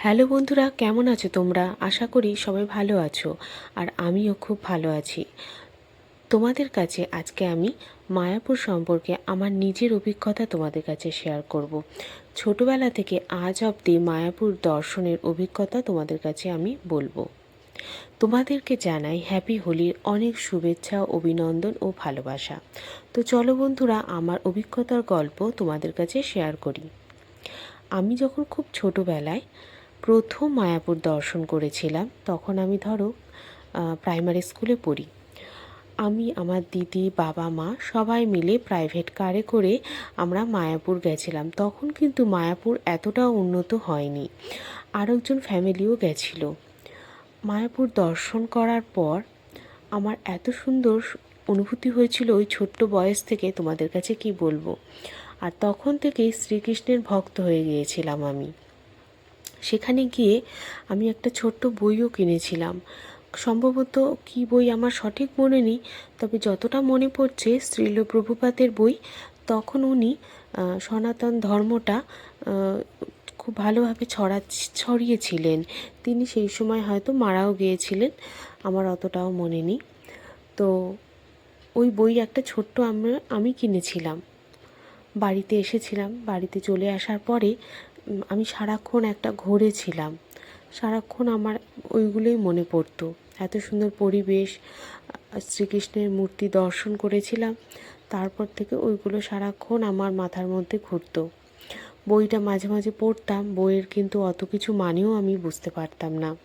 Hello বন্ধুরা, কেমন আছো তোমরা? আশা করি সবাই ভালো আছো আর আমিও খুব ভালো আছি। তোমাদের কাছে আজকে আমি মায়াপুর সম্পর্কে আমার নিজের অভিজ্ঞতা তোমাদের কাছে শেয়ার করব। ছোটবেলা থেকে আজ অবধি মায়াপুর দর্শনের অভিজ্ঞতা তোমাদের কাছে আমি বলব। তোমাদেরকে জানাই হ্যাপি হোলির অনেক শুভেচ্ছা, অভিনন্দন ও ভালোবাসা। তো চলো বন্ধুরা, আমার অভিজ্ঞতার গল্প তোমাদের কাছে শেয়ার করি। আমি যখন খুব ছোটোবেলায় প্রথম মায়াপুর দর্শন করেছিলাম, তখন আমি ধরো প্রাইমারি স্কুলে পড়ি। আমি, আমার দিদি, বাবা, মা সবাই মিলে প্রাইভেট কারে করে আমরা মায়াপুর গেছিলাম। তখন কিন্তু মায়াপুর এতটা উন্নত হয়নি। আরেকজন ফ্যামিলিও গেছিল। মায়াপুর দর্শন করার পর আমার এত সুন্দর অনুভূতি হয়েছিল ওই ছোট্ট বয়স থেকে, তোমাদের কাছে কি বলব? আর তখন থেকেই শ্রীকৃষ্ণের ভক্ত হয়ে গিয়েছিলাম আমি। সেখানে গিয়ে আমি একটা ছোট্ট বইও কিনেছিলাম। সম্ভবত কি বই আমার সঠিক মনে নেই, তবে যতটা মনে পড়ছে শ্রীল প্রভুপাতের বই, তখন উনি সনাতন ধর্মটা খুব ভালোভাবে ছড়া, ছড়িয়েছিলেন। তিনি সেই সময় হয়তো মারাও গিয়েছিলেন, আমার অতটাও মনে নেই। তো ওই বই একটা ছোট্ট আমরা, আমি কিনেছিলাম। বাড়িতে এসেছিলাম, বাড়িতে চলে আসার পরে আমি সারাক্ষণ একটা ঘোরে ছিলাম। সারাক্ষণ আমার ওইগুলোই মনে পড়তো। এত সুন্দর পরিবেশ শ্রীকৃষ্ণের মূর্তি দর্শন করেছিলাম। তারপর থেকে ওইগুলো সারাক্ষণ আমার মাথার মধ্যে ঘুরতো। বইটা মাঝে মাঝে পড়তাম, বইয়ের কিন্তু অত কিছু মানেও আমি বুঝতে পারতাম না।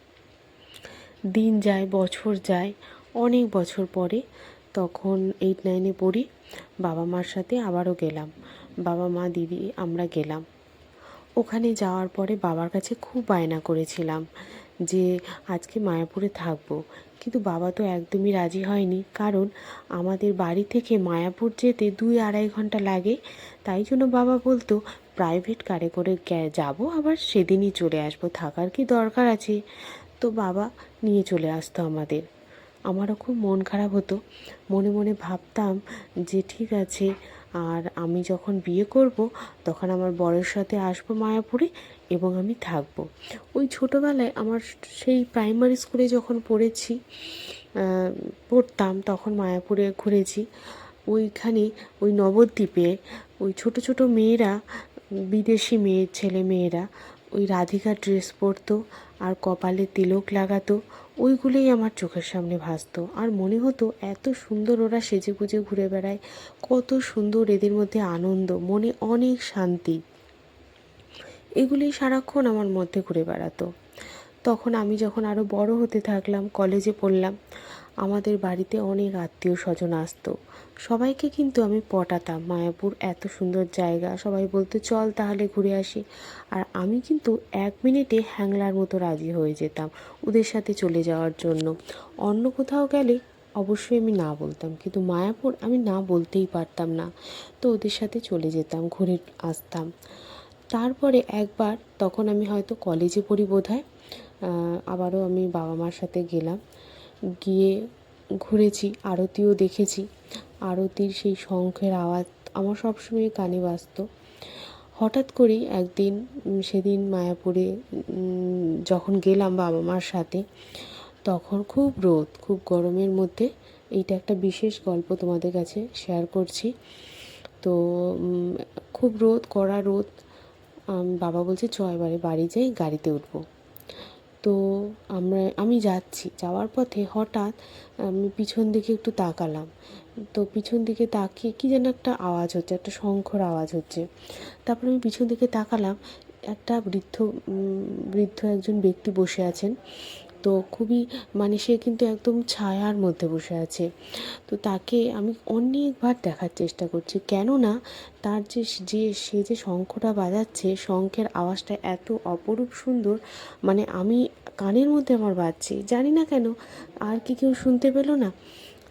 দিন যায়, বছর যায়, অনেক বছর পরে তখন এইট নাইনে পড়ি, বাবা মার সাথে আবারও গেলাম। বাবা মা, দিদি, আমরা গেলাম। ওখানে যাওয়ার পরে বাবার কাছে খুব বায়না করেছিলাম যে আজকে মায়াপুরে থাকব। কিন্তু বাবা তো একদমই রাজি হয়নি, কারণ আমাদের বাড়ি থেকে মায়াপুর যেতে দুই আড়াই ঘণ্টা লাগে। তাই জন্য বাবা বলতো প্রাইভেট কারে করে যাব আবার সেদিনই চলে আসব, থাকার কি দরকার আছে? তো বাবা নিয়ে চলে আসতো আমাদের। আমারও খুব মন খারাপ হতো। মনে মনে ভাবতাম যে ঠিক আছে আর আমি যখন বিয়ে করব, তখন আমার বরের সাথে আসব মায়াপুরে এবং আমি থাকব। ওই ছোটোবেলায় আমার সেই প্রাইমারি স্কুলে যখন পড়েছি পড়তাম, তখন মায়াপুরে ঘুরেছি। ওইখানে ওই নবদ্বীপে ওই ছোট ছোট মেয়েরা, বিদেশি মেয়ের ছেলে মেয়েরা, ওই রাধিকা ড্রেস পরতো আর কপালে তিলক লাগাতো। ওইগুলোই আমার চোখের সামনে ভাসতো। আর মনে হতো এত সুন্দর ওরা সেজে গুজে ঘুরে বেড়ায়, কত সুন্দর এদের মধ্যে আনন্দ, মনে অনেক শান্তি। এগুলি সারাক্ষণ আমার মধ্যে ঘুরে বেড়াতো। তখন আমি যখন আরও বড় হতে থাকলাম, কলেজে পড়লাম, আমাদের বাড়িতে অনেক আত্মীয় স্বজন আসতো। সবাইকে কিন্তু আমি পটাতাম। মায়াপুর এত সুন্দর জায়গা, সবাই বলতো, চল তাহলে ঘুরে আসি। আর আমি কিন্তু এক মিনিটে হ্যাংলার মতো রাজি হয়ে যেতাম ওদের সাথে চলে যাওয়ার জন্য। অন্য কোথাও গেলে অবশ্যই আমি না বলতাম, কিন্তু মায়াপুর আমি না বলতেই পারতাম না। তো ওদের সাথে চলে যেতাম, ঘুরে আসতাম। তারপরে একবার, তখন আমি হয়তো কলেজে পড়ি বোধ হয় আবারও আমি বাবা মার সাথে গেলাম। গিয়ে ঘুরেছি, আরতিও দেখেছি। আরতির সেই শঙ্খের আওয়াজ আমার সবসময় কানে বাজত। হঠাৎ করেই একদিন সেদিন মায়াপুরে যখন গেলাম বাবা মার সাথে, তখন খুব রোদ, খুব গরমের মধ্যে। এইটা একটা বিশেষ গল্প তোমাদের কাছে শেয়ার করছি। তো খুব রোদ, কড়া রোদ। বাবা বলছে, চ, এবারে বাড়ি যাই, গাড়িতে উঠবো। তো আমরা, আমি যাচ্ছি। যাওয়ার পথে হঠাৎ আমি পিছন দিকে একটু তাকালাম। তো পিছন দিকে তাকিয়ে কী যেন একটা আওয়াজ হচ্ছে, একটা শঙ্খর আওয়াজ হচ্ছে। তারপরে আমি পিছন দিকে তাকালাম, একটা বৃদ্ধ বৃদ্ধ একজন ব্যক্তি বসে আছেন। তো খুবই মানে সে কিন্তু একদম ছায়ার মধ্যে বসে আছে। তো তাকে আমি অনেকবার দেখার চেষ্টা করছি। কেননা তার যে যে সে যে শঙ্খটা বাজাচ্ছে, শঙ্খের আওয়াজটা এত অপরূপ সুন্দর মানে আমি কানের মধ্যে আমার বাজছে। জানি না কেন, আর কি কেউ শুনতে পেল না।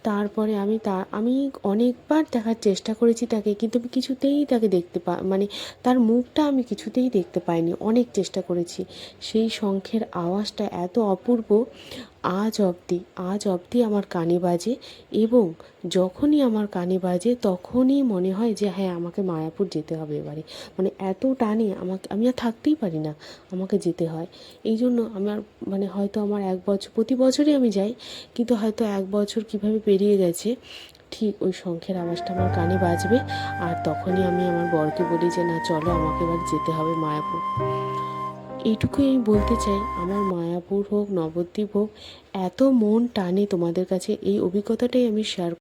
তারপরে আমি তা, আমি অনেকবার দেখার চেষ্টা করেছি তাকে, কিন্তু আমি কিছুতেই তাকে দেখতে পা মানে তার মুখটা আমি কিছুতেই দেখতে পাইনি। অনেক চেষ্টা করেছি। সেই শঙ্খের আওয়াজটা এত অপূর্ব আজ অবধি আজ অবধি আমার কানে বাজে এবং যখনই আমার কানে বাজে তখনই মনে হয় যে হ্যাঁ আমাকে মায়াপুর যেতে হবে এবারে। মানে এত টানে আমাকে, আমি আর থাকতেই পারি না আমাকে যেতে হয়। এই জন্য আমার মানে হয়তো আমার এক বছর, প্রতি বছরই আমি যাই, কিন্তু হয়তো এক বছর কীভাবে পেরিয়ে গেছে, ঠিক ওই শঙ্খের আওয়াজটা আমার কানে বাজবে আর তখনই আমি আমার বরকে বলি যে, না, চলো আমাকে এবার যেতে হবে মায়াপুর। এইটুকুই আমি বলতে চাই, আমার মায়াপুর হোক, নবদ্বীপ হোক, এত মন টানে তোমাদের কাছে, এই অভিজ্ঞতাটাই আমি শেয়ার